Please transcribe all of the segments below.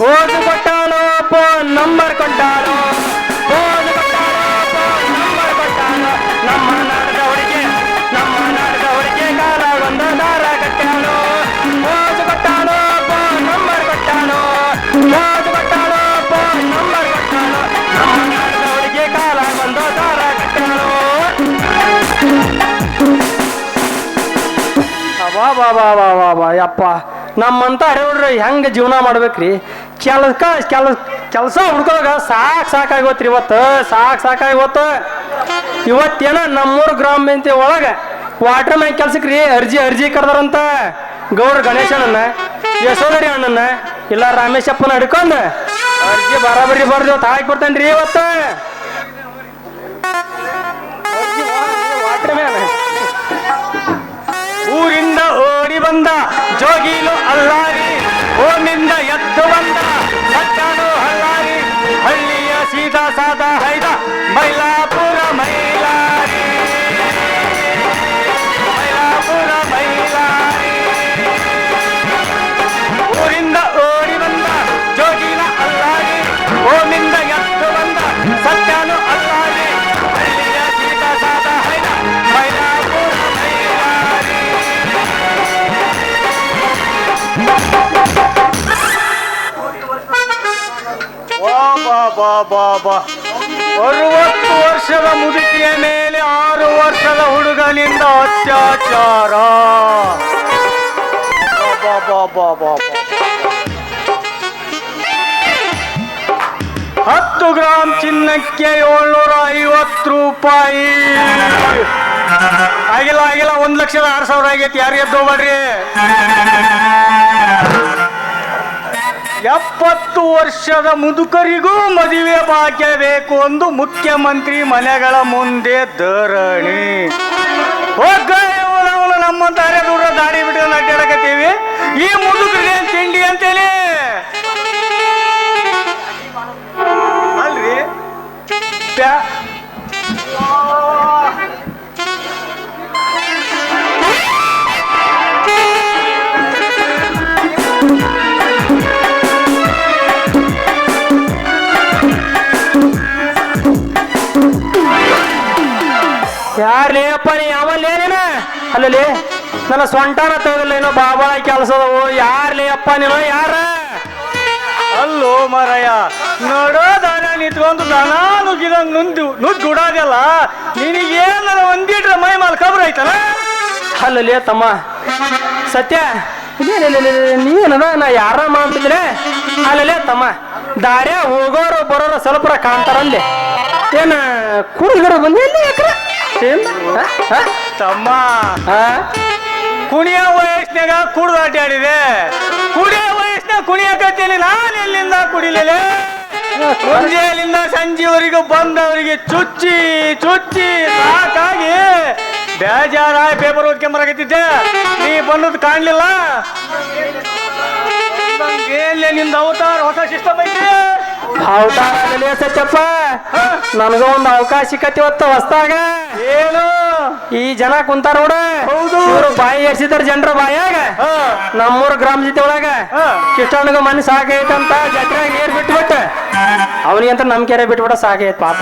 Code ಕಟ್ಟಾಲೋ ಆಪ number ಕಟ್ಟಾಲೋ ಕೋಡ್ ಕಟ್ಟಾಲೋ ಬಾ ಕಟ್ಟಾಲೋ ನಮ್ಮ ನಾಡದವರಿಗೆ ನಮ್ಮ ಜೀವನ ಮಾಡ್ಬೇಕ್ರಿ? ರೀ ಕೆಲಸ ಕೆಲ, ಕೆಲಸ ಹುಡ್ಕೋಗ ಸಾಕು ಸಾಕಾಗೋತ್ರಿ ಇವತ್ತು. ಸಾಕು ಸಾಕಾಗೋತು ಇವತ್ತೇನ ನಮ್ಮೂರು ಗ್ರಾಮ ಪಂಚಾಯತಿ ಒಳಗೆ ವಾಟರ್ ಮ್ಯಾನ್ ಕೆಲ್ಸಕ್ಕೆ ರೀ ಅರ್ಜಿ ಅರ್ಜಿ ಕರೆದಾರಂತ. ಗೌಡ್ರ ಗಣೇಶನನ್ನ ಯಶೋಧರಿ ಅಣ್ಣನ, ಇಲ್ಲ ರಾಮೇಶಪ್ಪನ ಹಿಡ್ಕೊಂಡು ಅರ್ಜಿ ಬರಾಬರಿ ಬರ್ದು ಹಾಕಿ ಕೊಡ್ತೇನೆ ರೀ ಇವತ್ತು ವಾಟರ್ ಮ್ಯಾನ್ ಊರಿಂದ ಓಡಿ ಬಂದ ಜೋಗಿಲು ಅಲ್ಲಾರಿ. ಓನಿಂದ ಎದ್ದು ಬಂದ साधा हैदा महिला ಬಾ ಬಾ ಬಾ ಅರವತ್ತು ವರ್ಷದ ಮುದುಕಿಯ ಮೇಲೆ ಆರು ವರ್ಷದ ಹುಡುಗನಿಂದ ಅತ್ಯಾಚಾರ. ಹತ್ತು ಗ್ರಾಮ್ ಚಿನ್ನಕ್ಕೆ ಏಳ್ನೂರ ಐವತ್ತು ರೂಪಾಯಿ. ಆಗಿಲ್ಲ ಆಗಿಲ್ಲ, ಒಂದು ಲಕ್ಷದ ಆರು ಸಾವಿರ ಆಗೈತಿ. ಯಾರು ಎದ್ದು ಹೋಗ್ಬೇಡ್ರಿ ಎಪ್ಪತ್ತು ವರ್ಷದ ಮುದುಕರಿಗೂ ಮದುವೆ ಭಾಗ್ಯ ಬೇಕು ಎಂದು ಮುಖ್ಯಮಂತ್ರಿ ಮನೆಗಳ ಮುಂದೆ ಧರಣಿ. ಹೋಗ ನಮ್ಮ ತಾರೆ ದೂರ ದಾಡಿ ಬಿಟ್ಟು ಅಡ್ಡಾಡಕತ್ತೀವಿ ಈ ಮುದುಕರಿಗೆ ಯಾರ್ಲೇ ಅಪ್ಪ ನೀ ಯಾವಲ್ಲೇ ನೀನ? ಅಲ್ಲಲ್ಲಿ ನನ್ನ ಸೊಂಟನ ತಗಲ್ಲ ಏನೋ ಬಾಬಾ ಕೆಲಸದವು. ಯಾರ್ಲೇ ಅಪ್ಪ ನೀನು ಯಾರ? ಅಲ್ಲೋ ಮರಯ್ಯ ನೋಡೋ ದಾನ ನಿಂತ್ಕೊಂಡು ದನ ನುಗ್ಗಿದಂಗ್ ನುಂದು ನುಗ್ಗಿ ಉಡಾದಲ್ಲ ನಿನಗೇನಾರ ಒಂದಿಟ್ರೆ ಮೈ ಮಾಲ್ ಕಬ್ರ ಐತಲ್ಲ? ಅಲ್ಲಲ್ಲಿ ತಮ್ಮ. ಸತ್ಯ ನೀನದ ನಾ ಯಾರ ಮಾಡ್ತಿದ್ರೆ ಅಲ್ಲಲ್ಲೇ ತಮ್ಮ. ದಾರ್ಯ ಹೋಗೋರು ಬರೋರು ಸ್ವಲ್ಪ ಕಾಣ್ತಾರಲ್ಲಿ. ಏನ ಕುಡಿದ್ರು ಬಂದಿಲ್ಲ ಯಾಕ್ರ ಹ? ಹ? ತಮ್ಮ? ಕುಣಿಯ ವಯಸ್ಸಿನಾಗ ಕುಡ್ದು ಆಟಾಡಿದೆ ಕುಡಿಯ ವಯಸ್ಸಿನಾಗ ಕುಣಿಯಕತ್ತೇನೆ ನಾನು ಎಲ್ಲಿಂದ ಕುಡಿಲಿಲ್ಲ? ಸಂಜೆಯಲ್ಲಿಂದ ಸಂಜೆವರೆಗೂ ಬಂದವರಿಗೆ ಚುಚ್ಚಿ ಚುಚ್ಚಿ ಸಾಕಾಗಿ ಬೇಜಾರಾಗಿ ಪೇಪರ್ ಓದ್ಕೊಂಬರಾಕತ್ತಿದ್ದೆ ನೀ ಬಂದದ್ದು ಕಾಣಲಿಲ್ಲ? ಏನ್ಲೇ ನಿಂದ ಅವತಾರ ಹೊಸ ಸಿಸ್ಟಮ್ ಐತಿ? ಅವತಾರ ಸತ್ಯಪ್ಪ ನನಗ ಒಂದು ಅವಕಾಶ ಸಿಕ್ಕತಿ ಹೊತ್ತ ಹೊಸ್ದಾಗ ಏನು? ಈ ಜನ ಕುಂತಾರ ನೋಡ. ಹೌದು. ಇವ್ರು ಬಾಯಿ ಎರ್ಸಿದಾರ ಜನರ ಬಾಯಾಗ. ನಮ್ಮೂರ ಗ್ರಾಮ ಜೊತೆ ಒಳಗ. ಹಾ. ಕಿಷ್ಟಣ್ಣಗ ಮನೆ ಸಾಕೈತಂತ ಜಟ್ರಾಗ ನೀರ್ ಬಿಟ್ಬಿಟ್ಟ. ಅವನಿಗಂತ ನಮ್ ಕೆರೆ ಬಿಟ್ಬಿಡ ಸಾಕೈತ್ ಪಾಪ.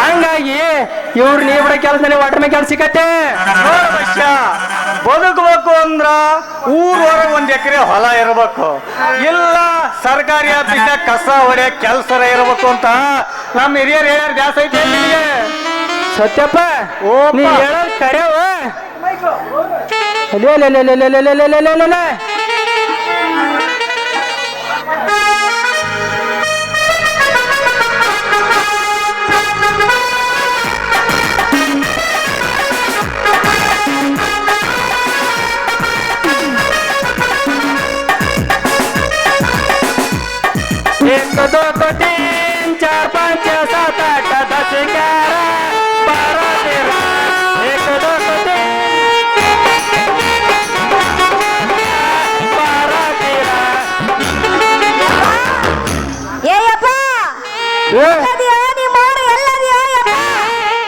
ಹಂಗಾಗಿ ಇವ್ರು ನೀರ್ ಬಿಡ ಕೆಲಸ ವಾಟರ್ ಮೇಲೆ ಕೆಲಸ ಸಿಕ್ಕತ್ತೆ ಬದುಕಬೇಕು ಅಂದ್ರ ಊರ್ ಹೊರಗೆ ಒಂದ್ ಎಕರೆ ಹೊಲ ಇರಬೇಕು ಇಲ್ಲ ಸರ್ಕಾರಿ ಆಫೀಸ್ ಕಸ ಹೊಡೆ ಕೆಲ್ಸರ ಇರಬೇಕು ಅಂತ ನಮ್ಮ ಹಿರಿಯರು ಹೇಳ್ಯಾರ ಜಾಸ್ತಿ ಐತೆ ನಿನಗೆ ಸತ್ಯಪ್ಪ ಓಪ್ಪ. ನೀ ಲೇ ಕರೆವ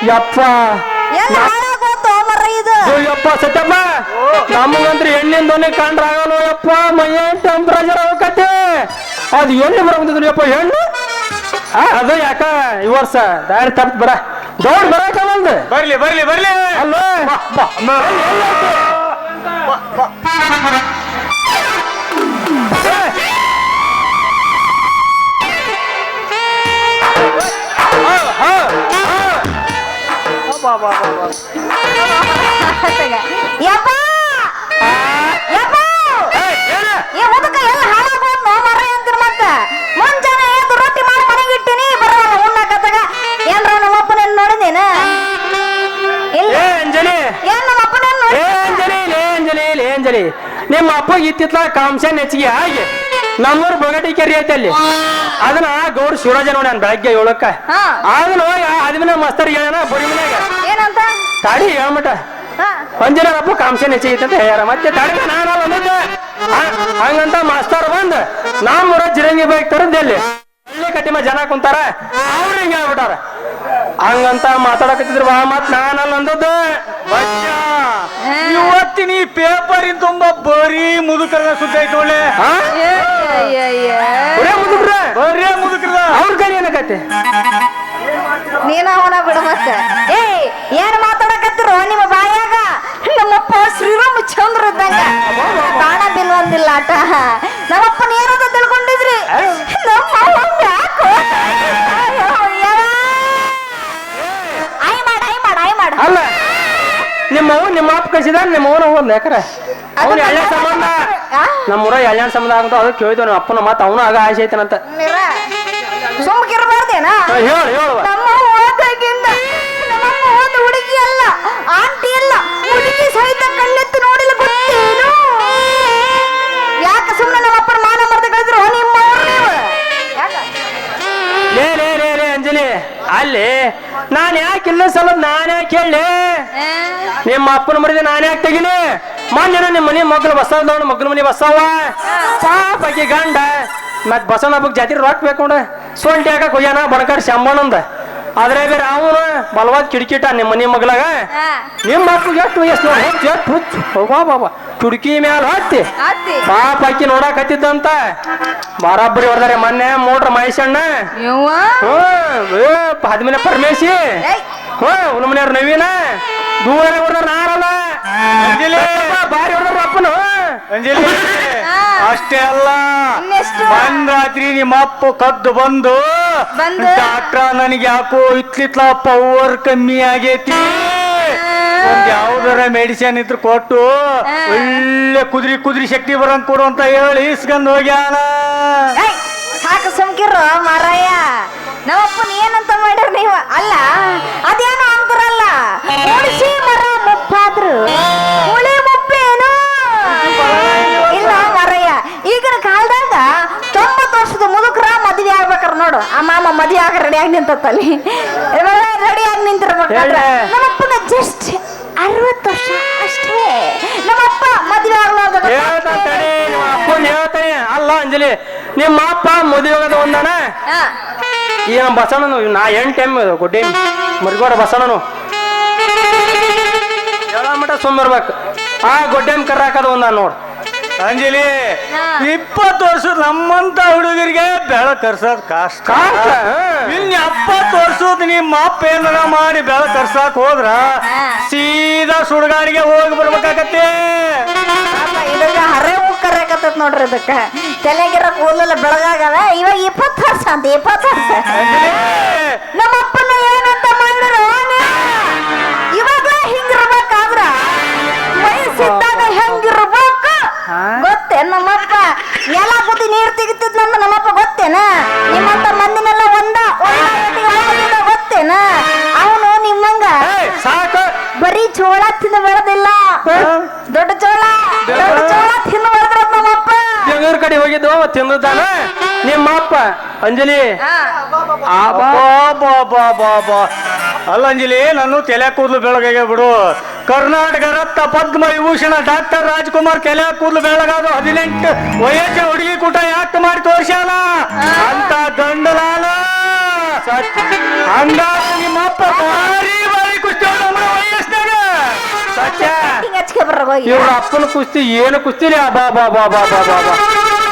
ಯಪ್ಪ. ಯಪ್ಪ ಸತ್ಯಪ್ಪ. ನಮಗಂದ್ರೆ ಹೆಣ್ಣಿಂದೊನೆ ಕಂಡ್ರ ಆಗಲ್ಲ ಯಪ್ಪ. ಮೈಯ ಟೆಂಪ್ರೇಚರ್ ಆಗಕತ್ತೆ ಅದು ಎಲ್ಲಿ ಬರಂತಿದ್ರು ಯಪ್ಪ ಹೆಣ್ಣು? ಅದು ಯಾಕ ಈ ವರ್ಷ? ದಾರಿ ತಪ್ಪ ಬರ ದೌಡ್ ಬರಕಲ್ಲ ಬರ್ಲಿ ಬರ್ಲಿ ಬರ್ಲಿ. ಅಲ್ಲ? ನಿಮ್ಮ ಅಪ್ಪ ಇತ್ತಿತ್ಲ ಕಾಮ್ಸೆ ನೆಚ್ಚಿಗೆ ಹಾಗೆ. ನಮ್ಮೂರು ಬೊಗಟಿ ಕೆರಿ ಐತೆ ಅಲ್ಲಿ. ಅದನ್ನ ಗೌರ್ ಶಿವರಾಜ ನೋಡಿ ನಾನು ಬೆಳಗ್ಗೆ ಏಳಕ್ಕ. ಹಾ. ಅದನ್ನ ಹೋಗಿ ಅದ್ಮಿನ ಮಸ್ತರ್ ಹೇಳ್ಯಾನ ಬುಡಿ ಮನ್ಯಾಗ. ಏನಂತ? ತಾಡಿ ಹೇಳ್ಮಟ ಹಾ. ಅಂಜನಪ್ಪ ಕಾಂಶ ನೆಚ್ಚಿಗೆ ಅಂತ ಹೇಳ್ಯಾರ. ಮತ್ತೆ ತಾಡಿ ನಾನು ಒಂದಿದ್ದೆ ಹಂಗಂತ ಮಾಸ್ತರ್ ಬಂದ್ ನಮ್ಮೂರ ಜಿರಂಗಿ ಬೈಕ್ ತರದ್ದಲ್ಲಿ ಹಳ್ಳಿ ಕಟ್ಟಿಮ ಜನ ಕುಂತಾರ. ಅವ್ರು ಹಿಂಗ ಹೇಳ್ಬಿಟ್ಟಾರ. ಹಂಗಂತ ಮಾತಾಡಕತ್ತಿದ್ರು. ಬಾ ಮತ್ ನಾನಲ್ಲ ಅಂದದ್ದು ಇವತ್ತಿನ ಈ ಪೇಪರಿನ ತುಂಬಾ ಬರೀ ಮುದುಕರ ಸುದ್ದಿ ಐತೆ ಒಳ್ಳೆ. ಬರೇ ಮುದುಕ್ರ? ಬರೇ ಮುದುಕರದ. ಅವ್ರ ಕೈ ಏನಕತ್ತೆ? ನೀನ ಅವನ ಬಿಡು ಮತ್ತೆ. ಏ ಏನ್ ಮಾತಾಡಕತ್ತಿರೋ ನಿಮ್ಮ ಬಾಯಾಗ? ನಮ್ಮಪ್ಪ ಶ್ರೀರಾಮಚಂದ್ರ ಇದ್ದಂಗ. ಬಾಣ ಬಿಲ್ವಂದಿಲ್ಲ ಆಟ. ನಮ್ಮಪ್ಪನ ಏನಂತ ತಿಳ್ಕೊಂಡಿದ್ರಿ? ನಮ್ಮ ನಿಮ್ಮ ಅವ್ವ ನಿಮ್ಮ ಅಪ್ಪ ಕಳಿಸಿದ ನಿಮ್ಮ ಅವನ ಹೋಗ್ಲ ಯಾಕರ ಅವ್ನ ಎಳ್ಳೆ ಸಂಬಂಧ. ಆ? ನಮ್ಮೂರ ಎಳ್ಳೆ ಸಂಬಂಧ ಆಗಂತ ಅದಕ್ಕೆ ಕೇಳಿದ್ವಿ ನಮ್ಮ ಅಪ್ಪನ ಮಾತು ಅವನು ಆಗ ಆಸೆ ಐತನಂತ ಸುಮ್ಕಿರ್ಬಾರ್ದೇನಾ? ಹೇಳು ಹೇಳುವ ಲೇ ಲೇ ಅಲ್ಲಿ ನಾನು ಯಾಕೆ ಇಲ್ಲ ಸಲ ನಾನು ಯಾಕೆ ಹೇಳಿ ನಿಮ್ಮ ಅಪ್ಪನ ಮರಿದ ನಾನು ಯಾಕೆ ತೆಗಿಲಿ? ಮೊನ್ನೆ ನಿಮ್ಮ ಮನೆ ಮಗ್ಳು ಬಸ್ಸಾವ ನೋಡು ಮಗ್ಳ ಮನೆ ಬಸವ ಪಾಪ ಗಂಡ. ಮತ್ ಬಸವನ ಹಬ್ಬಕ್ಕೆ ಜಾತಿ ರೊಕ್ಕ ಬೇಕು ಸೋಲ್ಟಿ ಸೊಂಟಿ ಹಾಕಕ್ ಹೋಗ್ಯಾನ ಬಣಕಾಡ್ ಶಂಬಣಂದ ಆದ್ರೆ ಬೇರೆ ಅವನು ಬಲವಾದ ಕಿಡಿಕಿಟ ನಿಮ್ಮ ಮನೆ ಮಗ್ಳಾಗ ನಿಮ್ಮ ಮಕ್ಳಿಗೆ ಎಷ್ಟು ವಯಸ್ಸು ನೋಡಿ ಹೆಚ್ಚು ಎಷ್ಟು ಹುಚ್ಚು. ಹೋಗೋ ಬಾಬಾ ಕಿಡಕಿ ಮ್ಯಾಲ ಹತ್ತಿ ಅತ್ತಿ ಪಾಪ ಅಕ್ಕಿ ನೋಡಕ್ ಹತ್ತಿದ್ದಂತ. ಬರಾಬರಿ ಹೊಡೆದಾರೆ ಮೊನ್ನೆ ಮೋಟ್ರ್ ಮಹೇಶಣ್ಣ. ಯವ್ವ. ಹ್ಮ್ ಹದಿಮಿನ ಪರಮೇಶಿ. ಏಯ್, ಹ್ಮ್ ಉನ್ನ ಮನೆಯವ್ರ ನವೀನ. ದೂರ ಹೊಡೆದಾರ ನಾರಲ್ಲ ಅಂಜಲಿ. ಬಾರಿ ಹೊಡೆದ್ರ ಅಪ್ಪನು. ಅಂಜಲಿ. ಅಷ್ಟೇ ಅಲ್ಲ. ಇನ್ನೆಷ್ಟು? ಬಂದ್ ರಾತ್ರಿ ನಿಮ್ಮ ಅಪ್ಪ ಕದ್ದು ಬಂದು ಬಂದು? ಡಾಕ್ಟ್ರ ನನಗೆ ಯಾಕೋ ಇತ್ಲಿತ್ಲ ಪವರ್ ಕಮ್ಮಿ ಆಗೈತಿ. ಒಂದ್ ಯಾವ್ದಾರ ಮೆಡಿಸಿನ್ ಇದ್ರ ಕೊಟ್ಟು ಒಳ್ಳೆ ಕುದ್ರಿ ಕುದ್ರಿ ಶಕ್ತಿ ಬರಂಗ್ ಕೊಡು ಅಂತ ಹೇಳಿ ಇಸ್ಕೊಂಡ್ ಹೋಗ್ಯಾನ. ಏಯ್, ಸಾಕು ಸುಮ್ಕಿರು ಮಾರಾಯ. ನಮ್ಮಪ್ಪನ ಏನಂತ ಮಾಡ್ಯಾರ ನೀವು? ಅಲ್ಲ ಅದೇನೋ ಅಂತಾರಲ್ಲ. ಮರ ಮುಪ್ಪಾದ್ರು. ನೋಡು ಆ ಮಾಮ ಮದಿ ಆಗ ರೆಡಿ ಆಗಿ ನಿಂತಲ್ಲಿ ರೆಡಿ ಆಗಿ ನಿಂತಿರ್ಬೇಕಾದ್ರೆ ನಮ್ಮಪ್ಪನ ಜಸ್ಟ್ ಅರವತ್ತು ವರ್ಷ ಅಷ್ಟೇ. ನಮ್ಮಪ್ಪ ಮದುವೆ ಹೇಳ್ತಾನೆ. ಅಲ್ಲ ಅಂಜಲಿ ನಿಮ್ಮ ಅಪ್ಪ ಮದುವೆ ಆಗದ ಒಂದಣ? ಈ ನಮ್ಮ ಬಸಣ್ಣನು ನಾ ಎಂಟು ಟೈಮ್ ಗುಡ್ಡೆ. ಮರಿಗೋಡ ಬಸಣ್ಣನು ಹೇಳ ಸುಮ್ಮ ಬರ್ಬೇಕು ಆ ಗೊಡ್ಡೆಮ್ ಕರ್ರಾಕದ ಒಂದ ನೋಡ್. ಅಂಜಲಿ. ಇಪ್ಪತ್ತು ವರ್ಷದ ನಮ್ಮಂತ ಹುಡುಗರಿಗೆ ಬೆಳ ಕರ್ಸೋದ್ ಕಷ್ಟ. ಇನ್ ಎಪ್ಪತ್ತು ವರ್ಷದ ನಿಮ್ಮ ಅಪ್ಪ ಏನಾರ ಮಾಡಿ ಬೆಳ ಕರ್ಸಕ್ ಹೋದ್ರ. ಸೀದಾ ಸುಡುಗಾಡಿಗೆ ಹೋಗಿ ಬರ್ಬೇಕಾಗತ್ತೆ ಹರೇ ಕರೆಕತ್ತತ್ ನೋಡ್ರಿ ಇದಕ್ಕ ತಲೆಗಿರ ಕೂದಲ ಬೆಳಗಾಗದ ಇವಾಗ ಇಪ್ಪತ್ತು ವರ್ಷ ಅಂತ ಇಪ್ಪತ್ತು ವರ್ಷ ಅಂಜಲಿ, ತೆಗಿತಿದ್ ನಮ್ಮ ನಮ್ಮಪ್ಪ ಗೊತ್ತೇನ? ನಿಮ್ಮಂತ ಮಂದಿನೆಲ್ಲ ಒಂದ ಗೊತ್ತೇನ? ಅವನು ನಿಮ್ಮಂಗ ಸಾಕು. ಬರೀ ಚೋಳ ತಿಂದು ಬರೋದಿಲ್ಲ. ದೊಡ್ಡ ಚೋಳ ದೊಡ್ಡ ಚೋಳ ತಿಂದು ಬೆಳೆದ್ರ ನಮ್ಮಪ್ಪ. ಬೆಂಗಳೂರು ಕಡೆ ಹೋಗಿದ್ದು ತಿಂದದ್ದಾನ. ನಿಮ್ಮಪ್ಪ ಅಂಜಲಿ. ಆ ಬಾ ಬಾ, ಬಾ, ಬಾ. ಅಲ್ಲ ಅಂಜಲಿ ನಾನು ತಲೆ ಕೂದಲು ಬೆಳಗಾಗ ಬಿಡು. ಕರ್ನಾಟಕ ರತ್ನ ಪದ್ಮ ವಿಭೂಷಣ ಡಾಕ್ಟರ್ ರಾಜ್ಕುಮಾರ್ ತಲೆ ಕೂದಲು ಬೆಳಗಾದು ಹದಿನೆಂಟು ವಯಸ್ಸಿನ ಹುಡುಗಿ ಕೂಟ ಯಾಕೆ ಮಾಡಿ ತೋರ್ಸ್ಯಾನ ಅಂತ ಗಂಡಲಾಲ ಹಂಗಾರ ನಿಮ್ಮ ಅಪ್ಪ ಭಾರಿ ಭಾರಿ ಕುಸ್ತಿ ಹೊಡ್ದ ನಮ್ಮ ವಯಸ್ಸಿನಾಗ ಸತ್ಯ ಹಿಂಗ್ ಹಚ್ಕೆ ಬರ್ರ ಹೋಗಿ ಇವ್ರ ಅಪ್ಪನ ಕುಸ್ತಿ ಏನು ಕುಸ್ತಿಲಿ ಬಾ ಬಾ ಬಾ ಬಾ ಬಾ ಬಾ ಬಾ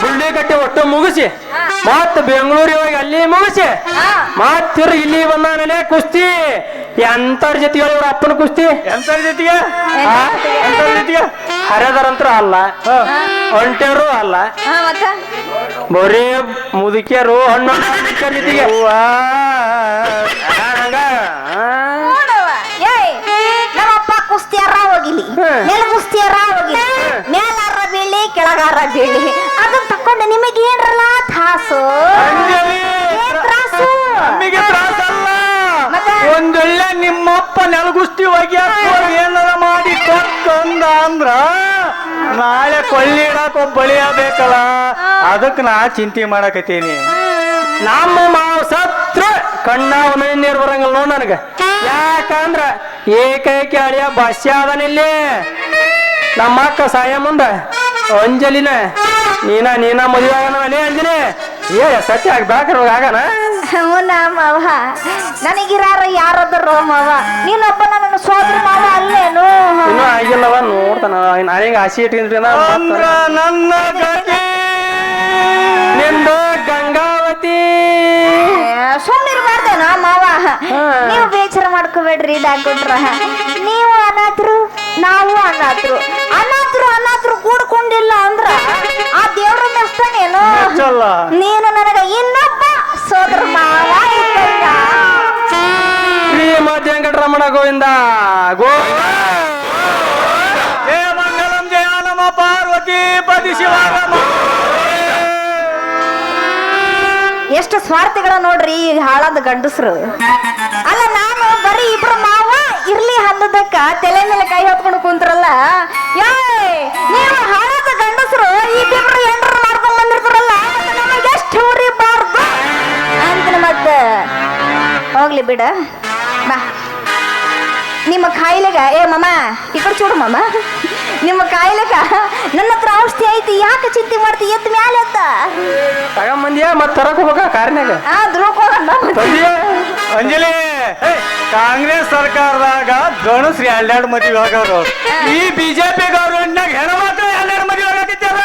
ಬುಳ್ಳಿ ಕಟ್ಟೆ ಒಟ್ಟು ಮುಗಿಸಿ ಹಾ. ಮತ್ ಬೆಂಗಳೂರಿಗೆ ಹೋಗಿ ಅಲ್ಲಿ ಮುಗಿಸಿ. ಹಾ. ಮತ್ ತಿರ್ಗಿ ಇಲ್ಲಿ ಬಂದಾನಲೆ ಕುಸ್ತಿ. ಎಂತರ ಜೊತೆ ಇವ್ರ ಅಪ್ಪನ ಕುಸ್ತಿ. ಎಂತರ ಜೊತೆಗೆ? ಆ? ಎಂತ ಜೊತೆಗೆ? ಹರಿದರಂತ್ರ ಅಲ್ಲ. ಒಂಟೆರು ಅಲ್ಲ. ಬರೀ ಮುದುಕಿಯರು ಹಣ್ಣು ಮುದುಕಿಯರ ಜೊತೆಗೆ. ಕುಸ್ತಿಯಾರ ಹೋಗಿಲಿ. ಕುಸ್ತಿಯಾರ ಹೋಗಿಲಿ. ಬೀಳಿ ಕೆಳಗಾರ ಬೀಳಿ ಅದನ್ನ ತಕೊಂಡು ನಿಮಗೆ ಏನ್ರಲ್ಲ ಏನ್ ತ್ರಾಸು? ನಮಗೆ ತ್ರಾಸಲ್ಲ. ಮತ್ತೆ? ಒಂದೊಳ್ಳೆ ನಿಮ್ಮಪ್ಪ ನೆಲಗುಸ್ತಿ ಒಗ್ಯಾಕ ಏನಾರ ಮಾಡಿ ತೊಕ್ಕಂದ ಅಂದ್ರ ನಾಳೆ ಕೊಳ್ಳಿ ಇಡಾಕ ಒಬ್ಬ ಬಳಿಯ ಬೇಕಲ್ಲ. ಅದಕ್ಕೆ ನಾ ಚಿಂತೆ ಮಾಡಕತ್ತೀನಿ. ನಮ್ಮ ಮಾವ ಸತ್ರ ಕಣ್ಣ ಒಮ್ಮೆ ನೀರು ಬರಂಗಿಲ್ಲ ನೋಡ್ ನನಗ. ಯಾಕಂದ್ರ ಏಕೈಕ ಅಳಿಯ ಭಾಷ್ಯ ಅದನಿಲ್ಲಿ. ನಮ್ಮ ಅಕ್ಕ ಸಾಯ ಮುಂದ ಅಂಜಲಿನ ನೀನ ನೀನ ಮದುವೆ ಆಗನ ಅಲೇ ಅಂಜಲಿ? ಏ ಸತ್ಯ ಆಗ ಬ್ಯಾಕ್ರ ಆಗನ? ಅವನ ಮಾವ. ನನಗಿರಾರ ಯಾರದರು ಮಾವ. ನೀನೊಬ್ಬ ನನ್ನ ಸೋದರ ಮಾವ ಅಲ್ಲೇನು? ಇನ್ನೂ ಆಗಿಲ್ಲವ ನೋಡ್ತಾನ. ನಾನೀಗ ಹಸಿ ಇಟ್ಕೊಂಡ್ರಿ ಅಂದ್ರ ನನ್ನ ಗತಿ. ನಿಂದು ಗಂಗಾವತಿ. ಸುಮ್ಮನಿರ್ಬಾರ್ದೇನ ಮಾವ. ನೀವು ಮಾಡ್ಕೋಬೇಡ್ರಿ ಡಾಕ್ಟ್ರ ನೀವು ಅನಾಥರು ನಾವು ಅನಾಥರು. ಅನಾಥರು ಅನಾಥರು ಕೂಡ್ಕೊಂಡಿಲ್ಲ ಅಂದ್ರ ಆ ದೇವ್ರ ಮೆಚ್ಚಲ್ಲ. ನೀನು ನನಗ ಇನ್ನೊಬ್ಬ ಸೋದರ ಮಾವ ಇದ್ದಂಗ. ಶ್ರೀ ವೆಂಕಟರಮಣ ಗೋವಿಂದ ಗೋವಿಂದ ಜಯ ಮಂಗಲಂ ಜಯ ನಮ ಪಾರ್ವತಿ ಪತಿ ಶಿವ ಎಷ್ಟು ಸ್ವಾರ್ಥಿಗಳ ನೋಡ್ರಿ ಈಗ ಹಾಳಾದ ಗಂಡಸ್ರು. ಮಾವ ಇರ್ಲಿ ಹಂದದಕ್ಕ ತಲೆ ಮೇಲೆ ಕೈ ಹೊತ್ಕೊಂಡು ಕುಂತ್ರಲ್ಲ. ಯಾಯ್ ನೀವು ಹಾಳಾದ ಈ ಇಬ್ಬಿಬ್ರು ಎಂಡ್ರು ಮಾಡ್ಕೊಂಡ್ ಬಂದಿರ್ತಾರಲ್ಲ ಮತ್ತೆ ನಮಗೆ ಎಷ್ಟು ಉರಿಬಾರ್ದು ಅಂತ ಮತ್ತೆ ಹೋಗ್ಲಿ ಬಿಡ. ಬಾ. ನಿಮ್ಮ ಕಾಯಿಲೆಗ ಏ ಮಮ್ಮ ಈ ಕಡೆ ಚೂಡು ಮಮ್ಮ ನಿಮ್ಮ ಕಾಯಿಲೆಗ ನನ್ನ ಹತ್ರ ಔಷಧಿ ಐತಿ ಯಾಕೆ ಚಿಂತೆ ಮಾಡ್ತಿ? ಎತ್ತ ಮ್ಯಾಲೆ ಅಂತ. ತಗೊಂಬಂದಿಯ ಮತ್ತೆ ತರಕ್ ಹೋಗ ಕಾರ್ನ್ಯಾಗ? ಆ ತಂದಿಯ? ಅಂಜಲಿ ಕಾಂಗ್ರೆಸ್ ಸರ್ಕಾರದಾಗ ಗಣಸ್ರಿ ಎರಡೆರಡು ಮದುವೆ ಆಗೋರು ಈ ಬಿಜೆಪಿ ಗೌರ್ಮೆಂಟ್ನಾಗ ಮಾತ್ರ ಎರಡೆರಡು ಮದುವೆ ಆಗತ್ತಿತ್ತಾರ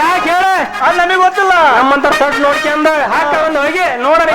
ಯಾಕೆ ಹೇಳ? ಅದು ನಮಗೆ ಗೊತ್ತಿಲ್ಲ. ನಮ್ಮಂತ ಸಟ್ ನೋಡ್ಕೊಂಡ ಹಾಕ ಒಂದು ಹೋಗಿ ನೋಡ್ರಿ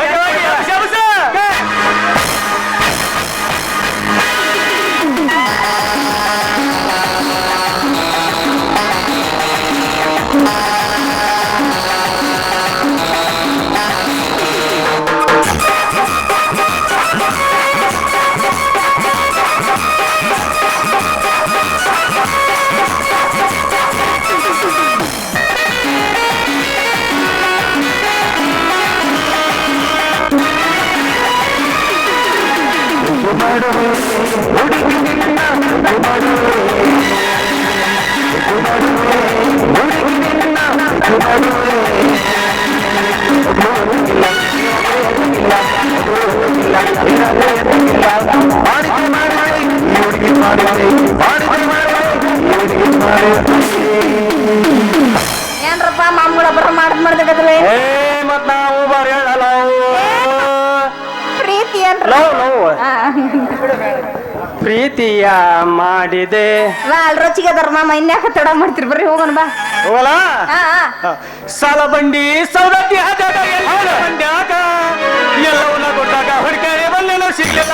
ಪ್ರೀತಿಯ ಮಾಡಿದೆ. ವಾ ಅಲ್ಲಿ ರೊಚ್ಚಿಗೆ ಅದಾರ ಮಾಮ ಇನ್ಯಾಕ ತಡ ಮಾಡ್ತೀರಿ? ಬರ್ರಿ ಹೋಗೋಣ ಬಾ. ಹೋಗಲ್ಲ ಹಾ. ಸಾಲ ಬಂಡಿ ಸೌದತ್ತಿ ಎಲ್ಲ ಬಂಡ್ಯಾಗ ಎಲ್ಲವನ್ನ ಕೊಟ್ಟಾಗ ಹುಡುಕಾರೆ ಬಲ್ಲೆಲ್ಲ ಸಿಗ್ಲಿಲ್ಲ